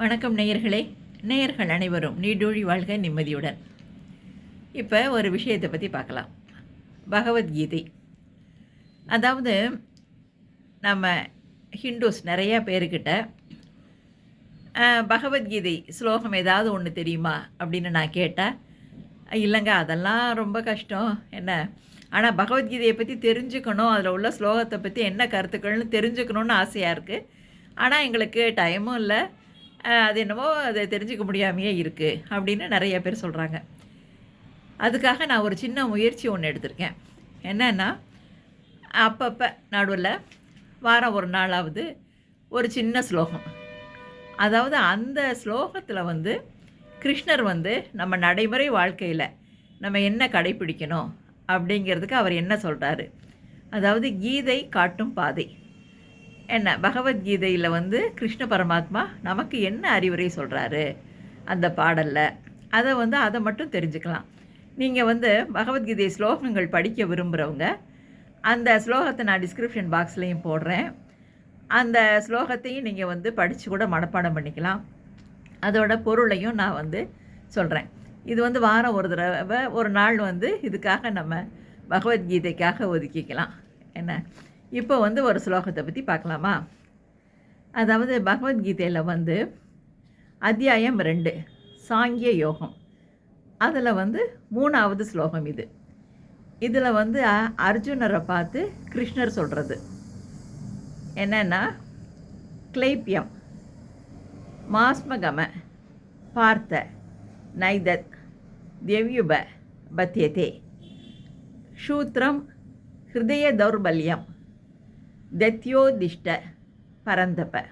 வணக்கம் நேயர்களே நேயர்கள் அனைவரும் நீடூழி வாழ்க நிம்மதியுடன். இப்போ ஒரு விஷயத்தை பற்றி பார்க்கலாம். பகவத்கீதை. அதாவது நம்ம ஹிந்துஸ் நிறையா பேர்கிட்ட பகவத்கீதை ஸ்லோகம் ஏதாவது ஒன்று தெரியுமா? அப்படின்னு நான் கேட்டேன் இல்லைங்க அதெல்லாம் ரொம்ப கஷ்டம். என்ன? ஆனால் பகவத்கீதையை பற்றி தெரிஞ்சுக்கணும். அதில் உள்ள ஸ்லோகத்தை பற்றி என்ன கருத்துக்கள்னு தெரிஞ்சுக்கணும்னு ஆசையாக இருக்குது ஆனால் எங்களுக்கு டைமும் இல்லை. அது என்னமோ அதை தெரிஞ்சுக்க முடியாமையே இருக்குது அப்படின்னு நிறைய பேர் சொல்கிறாங்க அதுக்காக நான் ஒரு சின்ன முயற்சி ஒன்று எடுத்திருக்கேன். என்னன்னா அப்பப்போ நடுவில் வாரம் ஒரு நாளாவது ஒரு சின்ன ஸ்லோகம். அதாவது அந்த ஸ்லோகத்தில் வந்து கிருஷ்ணர் வந்து நம்ம நடைமுறை வாழ்க்கையில் நம்ம என்ன கடைப்பிடிக்கணும் அப்படிங்கிறதுக்கு அவர் என்ன சொல்கிறாரு அதாவது கீதை காட்டும் பாதை. என்ன பகவத்கீதையில் வந்து கிருஷ்ண பரமாத்மா நமக்கு என்ன அறிவுரை சொல்கிறாரு அந்த பாடலில்? அதை வந்து அதை மட்டும் தெரிஞ்சுக்கலாம். நீங்கள் வந்து பகவத்கீதை ஸ்லோகங்கள் படிக்க விரும்புகிறவங்க அந்த ஸ்லோகத்தை நான் டிஸ்கிரிப்ஷன் பாக்ஸ்லேயும் போடுறேன். அந்த ஸ்லோகத்தையும் நீங்கள் வந்து படித்து கூட மனப்பாடம் பண்ணிக்கலாம். அதோட பொருளையும் நான் வந்து சொல்கிறேன் இது வந்து வாரம் ஒரு தடவை ஒரு நாள் வந்து இதுக்காக நம்ம பகவத்கீதைக்காக ஒதுக்கிக்கலாம். என்ன? இப்போ வந்து ஒரு ஸ்லோகத்தை பற்றி பார்க்கலாமா? அதாவது பகவத்கீதையில் வந்து அத்தியாயம் ரெண்டு சாங்கிய யோகம். அதில் வந்து மூணாவது ஸ்லோகம் இது. இதில் வந்து அர்ஜுனரை பார்த்து கிருஷ்ணர் சொல்கிறது என்னென்னா கிளைப்பியம் மாஸ்மகம பார்த்த நைதத் திவ்யுப பத்தியதே சூத்ரம் ஹிருதய தௌர்பல்யம் தத்யோதிஷ்ட பரந்தப.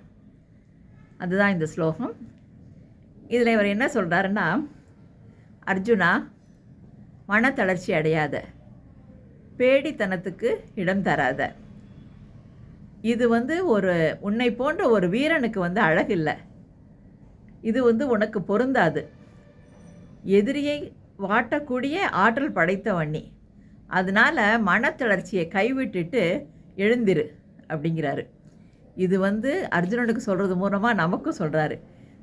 அதுதான் இந்த ஸ்லோகம். இதில் இவர் என்ன சொல்கிறாருன்னா அர்ஜுனா மனத்தளர்ச்சி அடையாத. பேடித்தனத்துக்கு இடம் தராத. இது வந்து ஒரு உன்னை போன்ற ஒரு வீரனுக்கு வந்து அழகில்லை. இது வந்து உனக்கு பொருந்தாது. எதிரியை வாட்டக்கூடிய ஆற்றல் படைத்தவன் நீ. அதனால் மனத்தளர்ச்சியை கைவிட்டுட்டு எழுந்திரு. அப்படிங்கிறாரு. இது வந்து அர்ஜுனனுக்கு சொல்கிறது மூலமாக நமக்கும் சொல்கிறாரு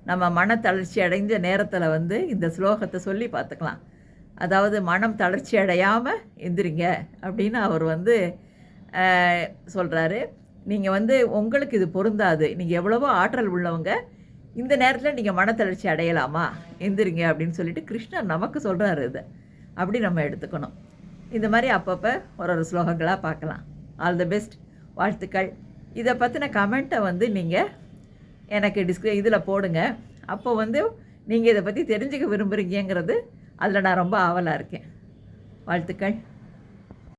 நம்ம மன தளர்ச்சி அடைஞ்ச நேரத்தில் வந்து இந்த ஸ்லோகத்தை சொல்லி பார்த்துக்கலாம். அதாவது மனம் தளர்ச்சி அடையாமல் எந்திரிங்க அப்படின்னு அவர் வந்து சொல்கிறாரு நீங்கள் வந்து உங்களுக்கு இது பொருந்தாது. நீங்கள் எவ்வளவோ ஆற்றல் உள்ளவங்க இந்த நேரத்தில் நீங்கள் மனத்தளர்ச்சி அடையலாமா? எந்திரிங்க அப்படின்னு சொல்லிட்டு கிருஷ்ணர் நமக்கு சொல்கிறாரு இதை. அப்படி நம்ம எடுத்துக்கணும். இந்த மாதிரி அப்பப்போ ஒரு ஒரு ஸ்லோகங்களாக பார்க்கலாம். All the best. வாழ்த்துக்கள். இதை பற்றின கமெண்ட்டை வந்து நீங்கள் எனக்கு டிஸ்கிரி இதில் போடுங்க. அப்போ வந்து நீங்கள் இதை பற்றி தெரிஞ்சுக்க விரும்புகிறீங்கிறது அதில் நான் ரொம்ப ஆவலாக இருக்கேன். வாழ்த்துக்கள்.